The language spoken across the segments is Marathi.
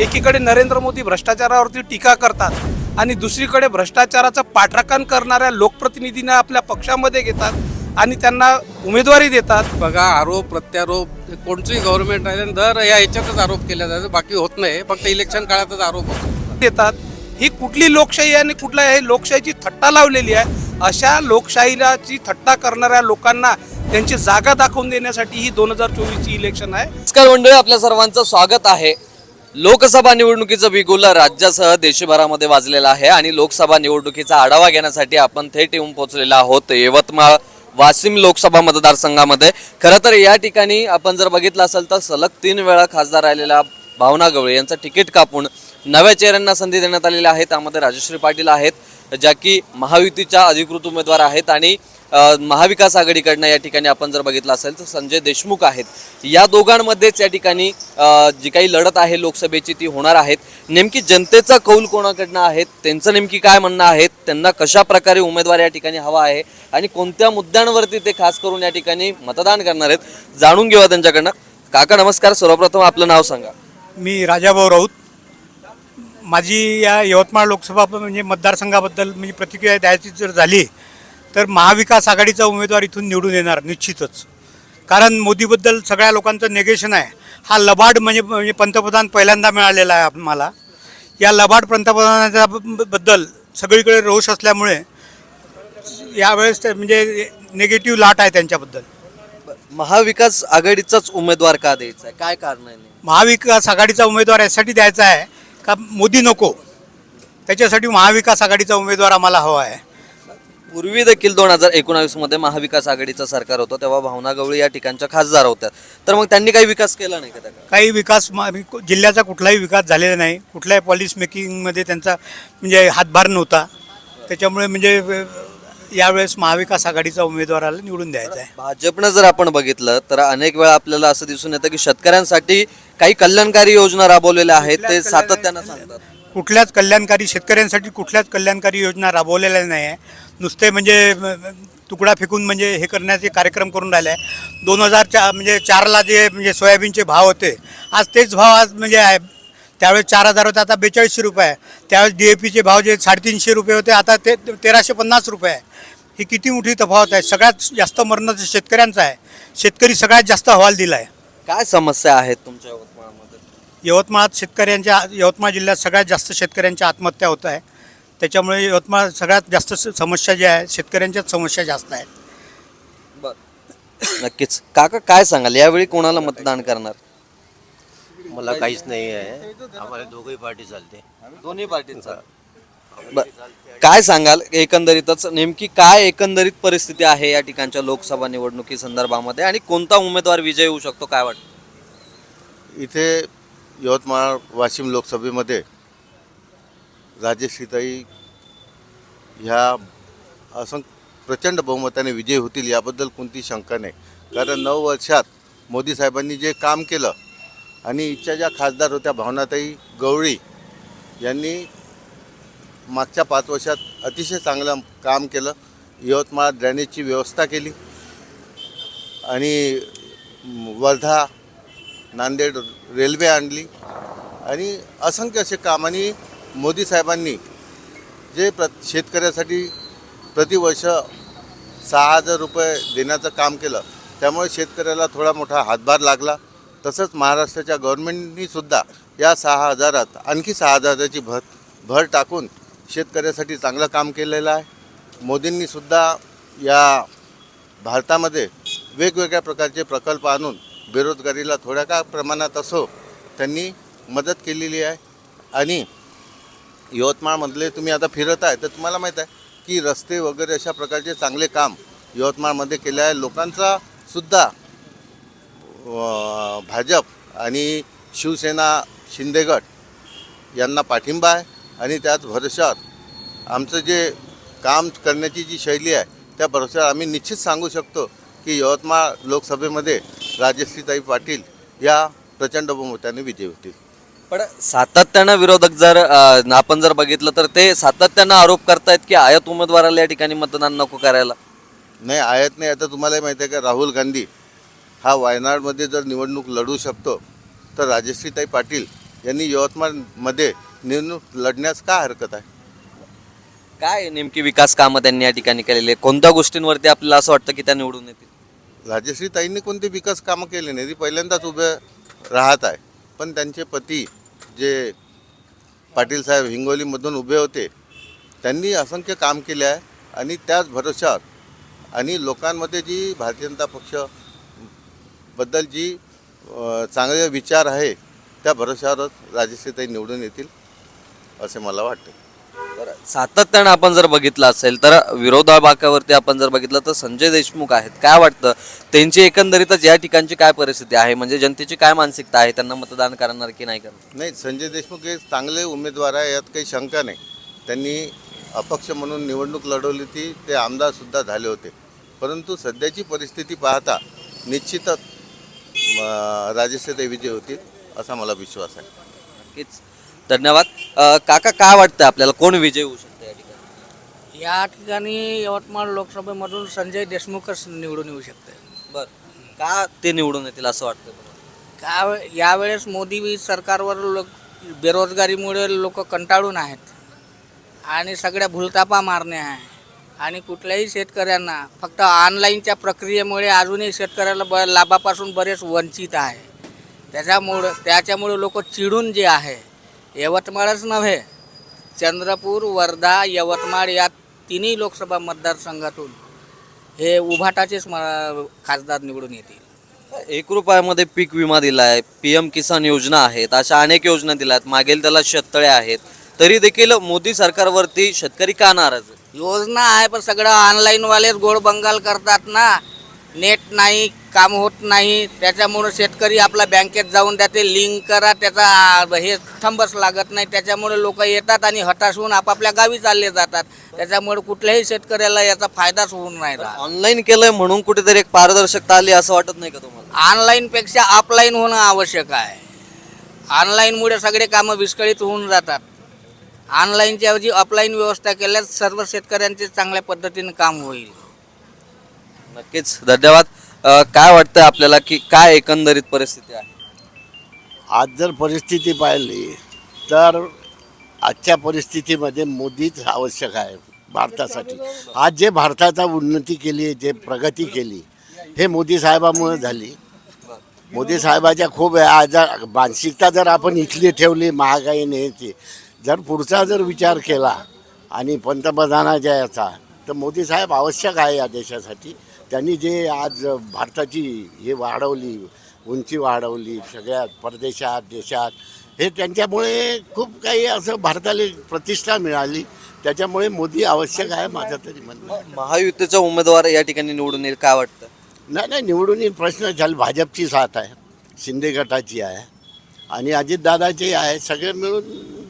एकीकडे नरेंद्र मोदी भ्रष्टाचारावरती टीका करतात आणि दुसरीकडे भ्रष्टाचाराचं पाठराखण करणाऱ्या लोकप्रतिनिधींना आपल्या पक्षामध्ये घेतात आणि त्यांना उमेदवारी देतात. बघा आरोप प्रत्यारोप कोणतंही गव्हर्नमेंट आहे दर या ह्याच्यातच आरोप केला जातो बाकी होत नाही. फक्त इलेक्शन काळातच आरोप देतात. ही कुठली लोकशाही आहे आणि कुठल्या हे लोकशाहीची थट्टा लावलेली आहे. अशा लोकशाहीची थट्टा करणाऱ्या लोकांना त्यांची जागा दाखवून देण्यासाठी ही दोन हजार चोवीसची इलेक्शन आहे. नमस्कार मंडळी आपल्या सर्वांचं स्वागत आहे. लोकसभा निवडणुकीचं बिगुला राज्यासह देशभरामध्ये वाजलेलं आहे आणि लोकसभा निवडणुकीचा आढावा घेण्यासाठी आपण थेट येऊन पोहोचलेलो आहोत. यवतमाळ वाशिम लोकसभा मतदारसंघामध्ये. खरं तर या ठिकाणी आपण जर बघितलं असेल तर सलग तीन वेळा खासदार राहिलेल्या भावना गवळे यांचं तिकीट कापून नव्या चेहऱ्यांना संधी देण्यात आलेली आहे. त्यामध्ये राजश्री पाटील आहेत ज्या की महायुतीच्या अधिकृत उमेदवार आहेत आणि महाविकास आघाडीकडनं या ठिकाणी आपण जर बघितलं असेल तर संजय देशमुख आहेत. या दोघांमध्येच या ठिकाणी जी काही लढत आहे लोकसभेची ती होणार आहेत. नेमकी जनतेचा कौल कोणाकडनं आहेत? त्यांचं नेमकी काय म्हणणं आहे त्यांना कशा प्रकारे उमेदवार या ठिकाणी हवा आहे? आणि कोणत्या मुद्द्यांवरती ते खास करून या ठिकाणी मतदान करणार आहेत? जाणून घेऊया त्यांच्याकडनं. काका नमस्कार. सर्वप्रथम आपलं नाव सांगा. मी राजाभाऊ राऊत. माझी या यवतमाळ लोकसभा म्हणजे मतदारसंघाबद्दल म्हणजे प्रतिक्रिया द्यायची जर झाली तर महाविकास आघाडीचा उमेदवार इथून निवडून येणार निश्चितच. कारण मोदीबद्दल सगळ्या लोकांचं नेगेशन आहे. हा लबाड म्हणजे म्हणजे पंतप्रधान पहिल्यांदा मिळालेला आहे आम्हाला. या लबाड पंतप्रधानाच्या बद्दल सगळीकडे रोष असल्यामुळे यावेळेस ते म्हणजे निगेटिव्ह लाट आहे त्यांच्याबद्दल. महाविकास आघाडीचाच उमेदवार का द्यायचा आहे? काय कारण आहे? महाविकास आघाडीचा उमेदवार यासाठी द्यायचा आहे का? मोदी नको. त्याच्यासाठी महाविकास आघाडीचा उमेदवार आम्हाला हवा आहे. पूर्वी देखील दोन हजार एकोणावीसमध्ये महाविकास आघाडीचं सरकार होतं तेव्हा भावना गवळी या ठिकाणच्या खासदार होत्या. तर मग त्यांनी काही विकास केला नाही का त्या काळात? काही विकास मा- जिल्ह्याचा कुठलाही विकास झालेला नाही. कुठल्याही पॉलिसी मेकिंगमध्ये त्यांचा म्हणजे हातभार नव्हता. त्याच्यामुळे म्हणजे अ, यावेळेस महाविकास आघाडीचा उमेदवाराला निवडून द्यायचा आहे. भाजपनं जर आपण बघितलं तर अनेक वेळा आपल्याला असं दिसून येतं की शेतकऱ्यांसाठी काही कल्याणकारी योजना राबवलेल्या आहेत ते सातत्यानं सांगतात. कुठल्याच कल्याणकारी शेतकऱ्यांसाठी कुठल्याच कल्याणकारी योजना राबवलेल्या नाही आहे. नुसते म्हणजे तुकडा फेकून म्हणजे हे करण्याचे कार्यक्रम करून राहिले आहे. दोन हजार चा म्हणजे चारला जे म्हणजे सोयाबीनचे भाव होते आज तेच भाव आज म्हणजे आहे. त्यावेळेस चार हजार होते आता बेचाळीसशे रुपये आहे. त्यावेळेस डी ए पीचे भाव जे साडेतीनशे रुपये होते आता ते तेराशे पन्नास रुपये आहे. ही किती मोठी तफावत आहे? सगळ्यात जास्त मरणाचं शेतकऱ्यांचं आहे. शेतकरी सगळ्यात जास्त अहवाल दिला आहे काय समस्या आहेत तुमच्या यवतमाळात शेतकऱ्यांच्या यवतमाळ जिल्ह्यात सगळ्यात जास्त शेतकऱ्यांच्या आत्महत्या होत आहे. त्याच्यामुळे यवतमाळ सगळ्यात जास्त समस्या ज्या आहेत शेतकऱ्यांच्याच समस्या जास्त आहेत. बर. नक्कीच. काका काय सांगाल? यावेळी कोणाला मतदान करणार? मला काहीच नाही आहे. आम्हाला दोघही पार्टी चालते. दोन्ही पार्टींचा बर. काय सांगाल? एकंदरीतच नेमकी काय एकंदरीत परिस्थिती आहे या ठिकाणच्या लोकसभा निवडणुकी संदर्भामध्ये आणि कोणता उमेदवार विजय होऊ शकतो काय वाटतं? इथे यवतमाळ वाशिम लोकसभेमध्ये राजेश्रीताई ह्या असं प्रचंड बहुमताने विजयी होतील याबद्दल कोणती शंका नाही. कारण नऊ वर्षात मोदी साहेबांनी जे काम केलं आणि इच्छा ज्या खासदार होत्या भावनाताई गवळी यांनी मागच्या पाच वर्षात अतिशय चांगलं काम केलं यवतमाळ ड्रॅनेजची व्यवस्था केली आणि वर्धा नांदेड रेल्वे आणली. आणि असंख्य असे कामांनी मोदी साहेबांनी जे प्र शेतकऱ्यासाठी प्रतिवर्ष सहा हजार रुपये देण्याचं काम केलं त्यामुळे शेतकऱ्याला थोडा मोठा हातभार लागला. तसंच महाराष्ट्राच्या गव्हर्नमेंटनीसुद्धा या सहा हजारात आणखी सहा हजाराची भर भर टाकून शेतकऱ्यासाठी चांगलं काम केलेलं आहे. मोदींनीसुद्धा या भारतामध्ये वेगवेगळ्या प्रकारचे प्रकल्प आणून बेरोजगारीला थोड्या का प्रमाणात असो त्यांनी मदत केलेली आहे. आणि यवतमाळमधले तुम्ही आता फिरत आहे तर तुम्हाला माहीत आहे की रस्ते वगैरे अशा प्रकारचे चांगले काम यवतमाळमध्ये केले आहे. लोकांचा सुद्धा भाजप आणि शिवसेना शिंदेगड यांना पाठिंबा आहे. आणि त्याच भरोशावर आमचं जे काम करण्याची जी शैली आहे त्या भरोशावर आम्ही निश्चित सांगू शकतो की यवतमाळ लोकसभेमध्ये राजश्रीताई पाटील या प्रचंड बहुमताने विजयी होतील. पण सातत्यानं विरोधक जर अ, आपण जर बघितलं तर ते सातत्यानं आरोप करतायत की आयात उमेदवाराला या ठिकाणी मतदान नको करायला. नाही आयात नाही. आता तुम्हाला माहिती आहे का राहुल गांधी हा वायनाडमध्ये जर निवडणूक लढू शकतो तर राजश्रीताई पाटील यांनी यवतमाळमध्ये निवडणूक लढण्यास काय हरकत आहे? काय नेमकी विकास कामं त्यांनी या ठिकाणी केलेली आहे कोणत्या गोष्टींवरती आपल्याला असं वाटतं की त्या निवडून येतील? राजश्री ताईंनी कोणते विकास कामं केले नाही ती पहिल्यांदाच उभे राहत आहे. पण त्यांचे पती जे पाटील साहेब हिंगोलीमधून उभे होते त्यांनी असंख्य काम केले आहे आणि त्याच भरोशावर आणि लोकांमध्ये जी भारतीय जनता पक्षबद्दल जी चांगले विचार आहे त्या भरोशावरच राजश्रीताई निवडून येतील असे मला वाटते. सातत्यानं आपण जर बघितलं असेल तर विरोधाभागावरती आपण जर बघितलं तर संजय देशमुख आहेत. काय वाटतं? त्यांची एकंदरीतच या ठिकाणची काय परिस्थिती आहे? म्हणजे जनतेची काय मानसिकता आहे? त्यांना मतदान करणार की नाही करणार? नाही संजय देशमुख हे चांगले उमेदवार आहे यात काही शंका नाही. त्यांनी अपक्ष म्हणून निवडणूक लढवली ती ते आमदारसुद्धा झाले होते. परंतु सध्याची परिस्थिती पाहता निश्चितच अं, राजश्रीताई विजय होतील असा मला विश्वास आहे. नक्कीच. धन्यवाद. काका काय वाटतं आपल्याला? कोण विजय होऊ शकतो या ठिकाणी? या ठिकाणी यवतमाळ लोकसभेमधून संजय देशमुखच निवडून येऊ शकते बर. का ते निवडून येतील असं वाटतं? का यावेळेस मोदी सरकारवर लोक बेरोजगारीमुळे लोक कंटाळून आहेत आणि सगळ्या भूलतापा मारणे आहे आणि कुठल्याही शेतकऱ्यांना फक्त ऑनलाईनच्या प्रक्रियेमुळे अजूनही शेतकऱ्याला ब लाभापासून बरेच वंचित आहे. त्याच्यामुळं त्याच्यामुळे लोक चिडून जे आहे यवतमाळच नव्हे चंद्रपूर वर्धा यवतमाळ या तिन्ही लोकसभा मतदारसंघातून हे उभाटाचेच खासदार निवडून येतील एक रुपयामध्ये पीक विमा दिलाय पीएम किसान योजना आहेत अशा अनेक योजना दिल्या आहेत मागेल त्याला शेततळे आहेत तरी देखील मोदी सरकारवरती शेतकरी का नाराज आहे? योजना आहे पण सगळं ऑनलाईनवालेच गोड बंगाल करतात ना नेट नाही काम होत नाही त्याच्यामुळं शेतकरी आपला बँकेत जाऊन त्याचे लिंक करा त्याचा हे थंबच लागत नाही त्याच्यामुळे लोक येतात आणि हताश होऊन आपापल्या गावी चालले जातात. त्याच्यामुळे कुठल्याही शेतकऱ्याला याचा फायदाच होऊन नाही ऑनलाईन केलंय म्हणून कुठेतरी एक पारदर्शकता आली असं वाटत नाही का तुम्हाला? ऑनलाईनपेक्षा ऑफलाईन होणं आवश्यक आहे. ऑनलाईनमुळे सगळे कामं विस्कळीत होऊन जातात. ऑनलाईनच्या ऐवजी ऑफलाईन व्यवस्था केल्यास सर्व शेतकऱ्यांचे चांगल्या पद्धतीने काम होईल. नक्कीच. धन्यवाद. काय वाटतं आपल्याला की काय एकंदरीत परिस्थिती आहे? आज जर परिस्थिती पाहिली तर आजच्या परिस्थितीमध्ये मोदीच आवश्यक आहे भारतासाठी. आज जे भारताचा उन्नती केली जे प्रगती केली हे मोदी साहेबामुळे झाली. मोदी साहेबाच्या खूप आहे. आज जर मानसिकता जर आपण इथली ठेवली महागाई ह्याची जर पुढचा जर विचार केला आणि पंतप्रधानाच्या याचा तर मोदी साहेब आवश्यक आहे या देशासाठी. त्यांनी जे आज भारताची हे वाढवली उंची वाढवली सगळ्या परदेशात देशात हे त्यांच्यामुळे खूप काही असं भारताला प्रतिष्ठा मिळाली. त्याच्यामुळे मोदी आवश्यक आहे माझं तरी म्हणणं. महायुतीचा उमेदवार या ठिकाणी निवडून येईल काय वाटतं? नाही नाही निवडून येईल प्रश्न झाला. भाजपची साथ आहे. शिंदे गटाची आहे. आणि अजितदादाची आहे. सगळे मिळून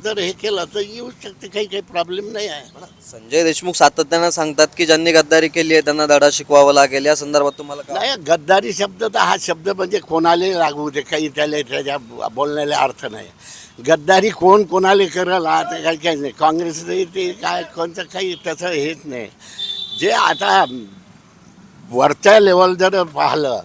जर हे केलं तर येऊ शकते काही काही प्रॉब्लेम नाही आहे. संजय देशमुख सातत्यानं सांगतात की ज्यांनी गद्दारी केली आहे त्यांना धडा शिकवावा लागेल. या संदर्भात तुम्हाला काय नाही गद्दारी शब्द तर हा शब्द म्हणजे कोणालाही लागू दे काही त्याला त्याच्या बोलण्याला अर्थ नाही. गद्दारी कोण कोणाला करल आता काही काही नाही. काँग्रेस ते काय कोणतं काही तसं हेच नाही. जे आता वरच्या लेवल जर पाहिलं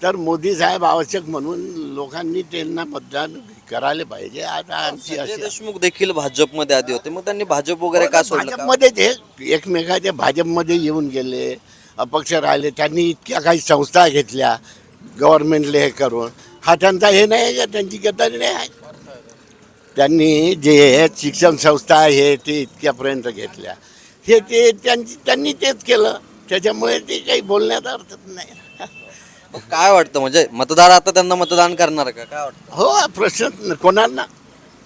तर मोदी साहेब आवश्यक म्हणून लोकांनी त्यांना मतदान करायला पाहिजे. आता आमची संजय अशी देशमुख देखील भाजपमध्ये आधी होते. मग त्यांनी भाजप वगैरे का सोडलं का? भाजपमध्ये ते एकमेकाच्या भाजपमध्ये येऊन गेले अपक्ष राहिले. त्यांनी इतक्या काही संस्था घेतल्या गव्हर्नमेंटले हे करून. हा त्यांचा हे नाही का? त्यांची गद्दारी नाही आहे? त्यांनी जे शिक्षण संस्था आहे ते इतक्यापर्यंत घेतल्या. हे ते त्यांची त्यांनी तेच केलं. त्याच्यामुळे ते काही बोलण्यात अर्थच नाही. काय वाटतं? म्हणजे मतदार आता त्यांना मतदान करणार का? काय वाटतं? हो प्रश्न कोणाला?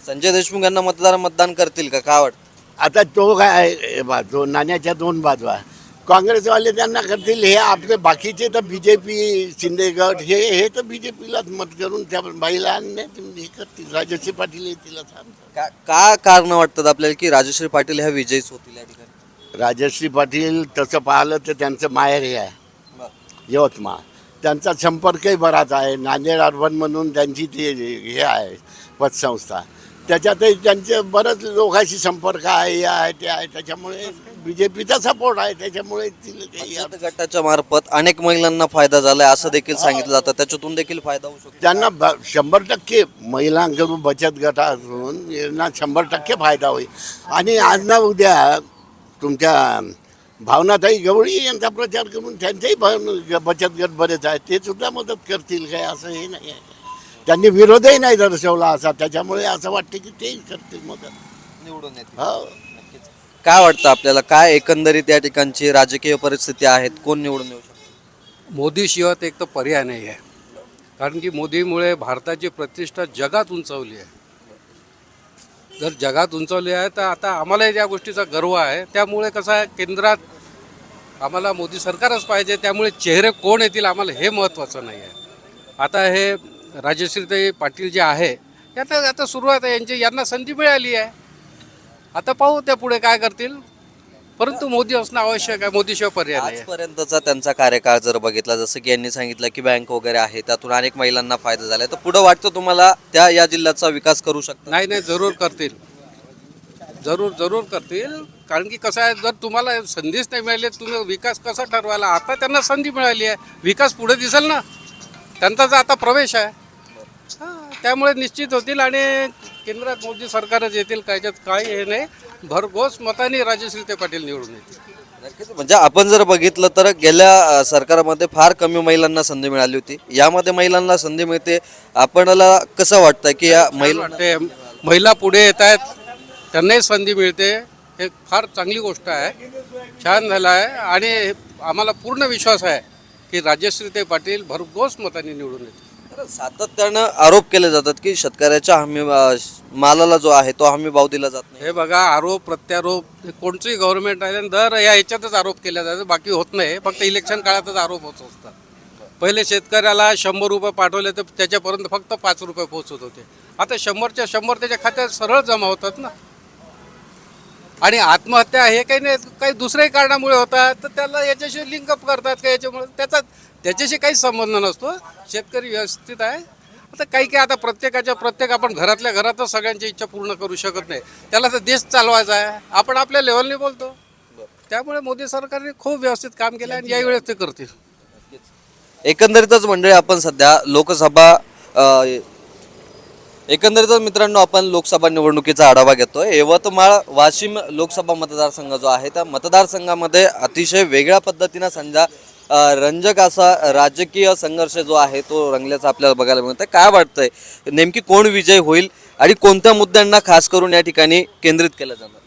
संजय देशमुख यांना मतदार मतदान करतील का? काय वाटतं? आता तो काय हे बा नाण्याच्या दोन बाजू आहे. काँग्रेसवाले त्यांना करतील हे आपले बाकीचे तर बी जे पी शिंदे गट हे हे तर बी जे पीलाच मत करून त्या बाईला आणणे हे करतील. राजश्री पाटील येतील असं आमचं. का का कारण वाटतात आपल्याला की राजश्री पाटील ह्या विजयीच होतील या ठिकाणी? राजश्री पाटील तसं पाहिलं तर त्यांचं माहेर हे आहे. यवतमाळ. त्यांचा संपर्कही बराच आहे. नांदेड अर्बन म्हणून त्यांची ती हे आहे पतसंस्था. त्याच्यातही त्यांचे बरंच लोकांशी संपर्क आहे हे आहे ते आहे. त्याच्यामुळे बीजेपीचा सपोर्ट आहे. त्याच्यामुळे बचत गटाच्या मार्फत अनेक महिलांना फायदा झालाय असं देखील सांगितलं जातं. त्याच्यातून देखील फायदा होऊ शकतो. त्यांना ब- शंभर टक्के महिलांकडून बचत गट असून यांना शंभर टक्के फायदा होईल. आणि आज ना उद्या तुमच्या भावनाताई गवळी यांचा प्रचार करून त्यांचेही ब- बचत गट बरेच आहेत. ते सुद्धा मदत करतील काय असं हे नाही आहे. त्यांनी विरोधही नाही दर्शवला असा. त्याच्यामुळे असं वाटतं की तेही करतील मदत. निवडून येतील. हो. काय वाटतं आपल्याला? काय एकंदरीत या ठिकाणची राजकीय परिस्थिती आहेत? कोण निवडून येऊ शकतो? मोदीशिवाय एक तर पर्याय नाही आहे. कारण की मोदीमुळे भारताची प्रतिष्ठा जगात उंचावली आहे. जर जगात उंचावली आहे तर आता आम्हालाही या गोष्टीचा गर्व आहे. त्यामुळे कसं आहे केंद्रात आम्हाला मोदी सरकारच पाहिजे त्यामुळे चेहरे कोण येतील आम्हाला हे महत्त्वाचं नाही आहे. आता हे राजश्रीताई पाटील जे आहे याचा आता सुरुवात आहे यांची यांना संधी मिळाली आहे. आता पाहू त्या पुढे काय करतील. परंतु मोदी असणं आवश्यक आहे मोदीशिवाय पर्याय नाही. आजपर्यंतचा त्यांचा कार्यकाळ जर बघितला जसं की यांनी सांगितलं की बँक वगैरे आहे त्यातून अनेक महिलांना फायदा झालाय. तर पुढे वाटतं तुम्हाला त्या या जिल्ह्याचा विकास करू शकतात नाही नाही जरूर करतील. जरूर जरूर करतील. कारण की कसं आहे जर तुम्हाला संधीच नाही मिळाली तुम्ही विकास कसा ठरवायला? आता त्यांना संधी मिळाली आहे. विकास पुढे दिसेल ना? त्यांचा तर आता प्रवेश आहे. हां त्यामुळे निश्चित होतील आणि केंद्रात मोदी सरकारच येतील कायच्यात काही हे नाही. भरघोस मताने राजश्री पाटील निवडून येतील. नक्कीच. म्हणजे आपण जर बघितलं तर गेल्या अ, सरकारमध्ये फार कमी महिलांना संधी मिळाली होती. यामध्ये महिलांना संधी मिळते आपणाला कसं वाटतं की या महिला वाटते महिला पुढे येत आहेत त्यांनाही संधी मिळते. हे फार चांगली गोष्ट आहे. छान झालं आहे आणि आम्हाला पूर्ण विश्वास आहे की राजश्री पाटील भरघोस मताने निवडून येतील. सातत्यानं आरोप केले जातात की शेतकऱ्याच्या हमी मालाला जो आहे तो हमी भाव दिला जात नाही. हे बघा आरोप प्रत्यारोप हे कोणचंही गव्हर्नमेंट आहे दर या ह्याच्यातच आरोप केले जातात बाकी होत नाही. फक्त इलेक्शन काळातच आरोप होत असतात. पहिले शेतकऱ्याला शंभर रुपये पाठवले तर त्याच्यापर्यंत फक्त पाच रुपये पोहोचत होते. आता शंभरच्या शंभर त्याच्या खात्यात सरळ जमा होतात ना. आणि आत्महत्या हे काही नाही काही दुसऱ्याही कारणामुळे होतात तर त्याला याच्याशी लिंकअप करतात का याच्यामुळे? त्याचा त्याच्याशी काही संबंध नसतो. शेतकरी व्यवस्थित आहे. आता काही काही आता प्रत्येकाच्या प्रत्येक आपण घरातल्या घरातच सगळ्यांची इच्छा पूर्ण करू शकत नाही. त्याला तर देश चालवायचा आहे. आपण आपल्या लेवलने बोलतो. त्यामुळे मोदी सरकारने खूप व्यवस्थित काम केलं आणि यावेळेस ते करतील. एकंदरीतच मंडळी आपण सध्या लोकसभा एकंदरीतच मित्रांनो आपण लोकसभा निवडणुकीचा आढावा घेतोय. यवतमाळ वाशिम लोकसभा मतदारसंघ जो आहे त्या मतदारसंघामध्ये अतिशय वेगळ्या पद्धतीनं समजा रंजक असा राजकीय संघर्ष जो आहे तो रंगल्याचा आपल्याला बघायला मिळतोय. काय वाटतंय? नेमकी कोण विजय होईल आणि कोणत्या मुद्द्यांना खास करून या ठिकाणी केंद्रित केलं जाणार?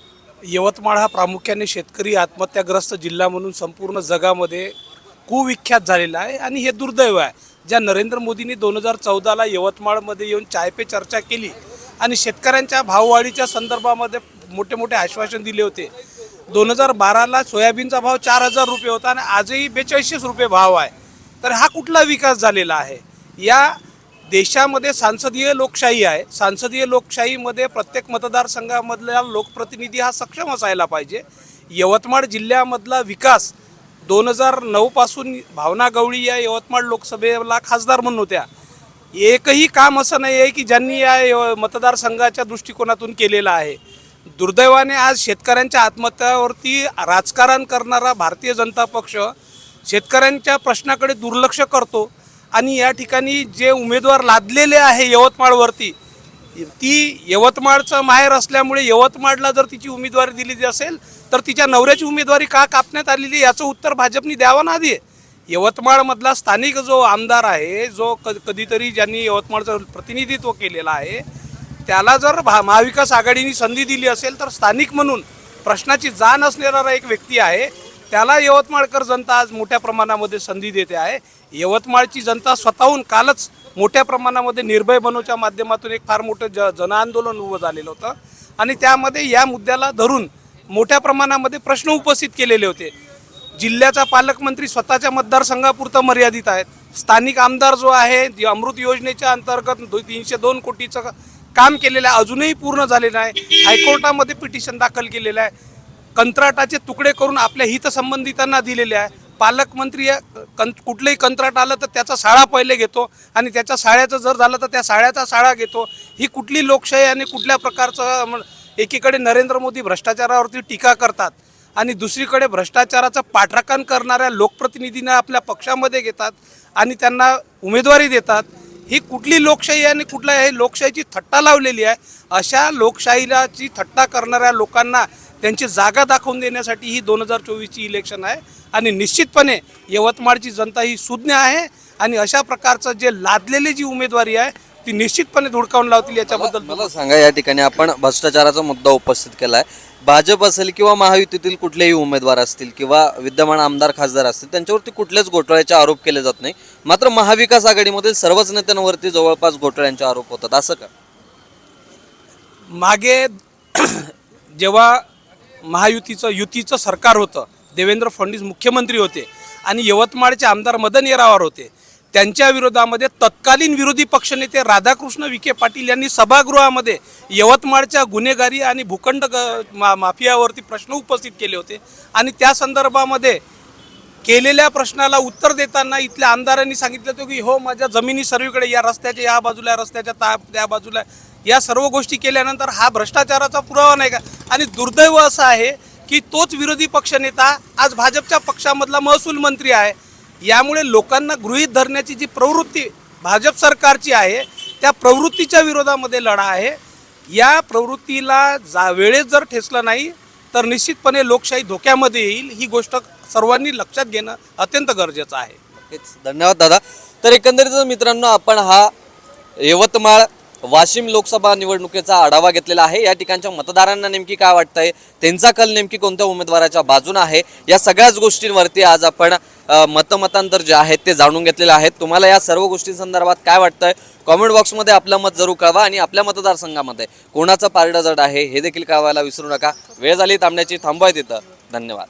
यवतमाळ हा प्रामुख्याने शेतकरी आत्महत्याग्रस्त जिल्हा म्हणून संपूर्ण जगामध्ये कुविख्यात झालेला आहे आणि हे दुर्दैव आहे. ज्या नरेंद्र मोदींनी दोन हजार चौदाला यवतमाळमध्ये येऊन चाय पे चर्चा केली आणि शेतकऱ्यांच्या भाववाढीच्या संदर्भामध्ये मोठे मोठे आश्वासन दिले होते. दोन हजार बाराला सोयाबीनचा भाव चार हजार रुपये होता आणि आजही बेचाळीसशेच रुपये भाव आहे. तर हा कुठला विकास झालेला आहे? या देशामध्ये सांसदीय लोकशाही आहे. सांसदीय लोकशाहीमध्ये प्रत्येक मतदारसंघामधला लोकप्रतिनिधी हा सक्षम असायला पाहिजे. यवतमाळ जिल्ह्यामधला विकास दोन हजार नऊपासून भावना गवळी या यवतमाळ लोकसभेला खासदार म्हणून होत्या. एकही काम असं नाही आहे की ज्यांनी या यव- मतदारसंघाच्या दृष्टिकोनातून केलेलं आहे. दुर्दैवाने आज शेतकऱ्यांच्या आत्महत्यावरती राजकारण करणारा भारतीय जनता पक्ष शेतकऱ्यांच्या प्रश्नाकडे दुर्लक्ष करतो आणि या ठिकाणी जे उमेदवार लादलेले आहे यवतमाळवरती ती यवतमाळचं माहेर असल्यामुळे यवतमाळला जर तिची उमेदवारी दिली असेल तर तिच्या नवऱ्याची उमेदवारी का कापण्यात आलेली याचं उत्तर भाजपनी द्यावं ना आधी? यवतमाळमधला स्थानिक जो आमदार आहे जो क कधीतरी ज्यांनी यवतमाळचं प्रतिनिधित्व केलेलं आहे त्याला जर भा महाविकास आघाडीने संधी दिली असेल तर स्थानिक म्हणून प्रश्नाची जाण असणारा एक व्यक्ती आहे. त्याला यवतमाळकर जनता आज मोठ्या प्रमाणामध्ये संधी देते आहे. यवतमाळची जनता स्वतःहून कालच मोठ्या प्रमाणामध्ये निर्भय बनवच्या माध्यमातून एक फार मोठं ज जनआंदोलन उभं झालेलं होतं. आणि त्यामध्ये या मुद्द्याला धरून मोठ्या प्रमाणामध्ये प्रश्न उपस्थित केलेले होते. जिल्ह्याचा पालकमंत्री स्वतःच्या मतदारसंघापुरतं मर्यादित आहेत. स्थानिक आमदार जो आहे अमृत योजनेच्या अंतर्गत दो तीनशे दोन कोटीचं काम केलेलं आहे अजूनही पूर्ण झालेलं आहे हायकोर्टामध्ये पिटिशन दाखल केलेलं आहे. कंत्राटाचे तुकडे करून आपल्या हितसंबंधितांना दिलेले आहे. पालकमंत्री या कं कुठलंही कंत्राट आलं तर त्याचा साळा पहिले घेतो आणि त्याच्या साळ्याचं जर झालं तर त्या साळ्याचा साळा घेतो. ही कुठली लोकशाही आणि कुठल्या प्रकारचं एकीकडे नरेंद्र मोदी भ्रष्टाचारावरती टीका करतात आणि दुसरीकडे भ्रष्टाचाराचं पाठराखण करणाऱ्या लोकप्रतिनिधींना आपल्या पक्षामध्ये घेतात आणि त्यांना उमेदवारी देतात ही कुठली लोकशाही आहे आणि कुठल्या हे लोकशाहीची थट्टा लावलेली आहे अशा लोकशाहीलाची थट्टा करणाऱ्या लोकांना त्यांची जागा दाखवून देण्यासाठी ही दोन हजार चोवीसची इलेक्शन आहे आणि निश्चितपणे यवतमाळची जनता ही सुज्ञ आहे आणि अशा प्रकारचं जे लादलेली जी उमेदवारी आहे ती निश्चितपणे धुडकावून लावतील याच्याबद्दल. मला सांगा या ठिकाणी आपण भ्रष्टाचाराचा मुद्दा उपस्थित केलाय. भाजप असेल किंवा महायुतीतील कुठलेही उमेदवार असतील किंवा विद्यमान आमदार खासदार असतील त्यांच्यावरती कुठलेच घोटाळ्याचे आरोप केले जात नाही. मात्र महाविकास आघाडीमधील सर्वच नेत्यांवरती जवळपास घोटाळ्यांचे आरोप होतात. असं का? मागे जेव्हा महायुतीचं युतीचं सरकार होतं देवेंद्र फडणवीस मुख्यमंत्री होते आणि यवतमाळचे आमदार मदन येरावार होते त्यांच्या विरोधामध्ये तत्कालीन विरोधी पक्षनेते राधाकृष्ण विखे पाटील यांनी सभागृहामध्ये यवतमाळच्या गुन्हेगारी आणि भूखंड ग- मा माफियावरती प्रश्न उपस्थित केले होते. आणि त्या संदर्भामध्ये केलेल्या प्रश्नाला उत्तर देताना इथल्या आमदारांनी सांगितलं होतं की हो माझ्या जमिनी सर्वीकडे या रस्त्याच्या या बाजूला रस्त्याच्या ता त्या बाजूला या सर्व गोष्टी केल्यानंतर हा भ्रष्टाचाराचा पुरावा नाही का? आणि दुर्दैव असं आहे की तोच विरोधी पक्षनेता आज भाजपच्या पक्षामधला महसूल मंत्री आहे. यामुळे लोकांना गृहीत धरण्याची जी प्रवृत्ती भाजप सरकारची आहे त्या प्रवृत्तीच्या विरोधामध्ये लढा आहे. या प्रवृत्तीला जा वेळेत जर ठेचलं नाही तर निश्चितपणे लोकशाही धोक्यामध्ये येईल ही गोष्ट सर्वांनी लक्षात घेणं अत्यंत गरजेचं आहे. नक्कीच. धन्यवाद दादा. तर एकंदरीत मित्रांनो आपण हा यवतमाळ वाशिम लोकसभा निवडणुकीचा आढावा घेतलेला आहे. या ठिकाणच्या मतदारांना नेमकी काय वाटतंय? त्यांचा कल नेमकी कोणत्या उमेदवाराच्या बाजूने आहे? या सगळ्याच गोष्टींवरती आज आपण मतमतांतर जे आहेत ते जाणून घेतलेले आहेत. तुम्हाला या सर्व गोष्टींसंदर्भात काय वाटतंय? कॉमेंट बॉक्समध्ये आपलं मत जरूर कळवा आणि आपल्या मतदारसंघामध्ये कोणाचं पारडं जड आहे हे देखील कळवायला विसरू नका. वेळ झाली थांबण्याची थांबवाय तिथं. धन्यवाद.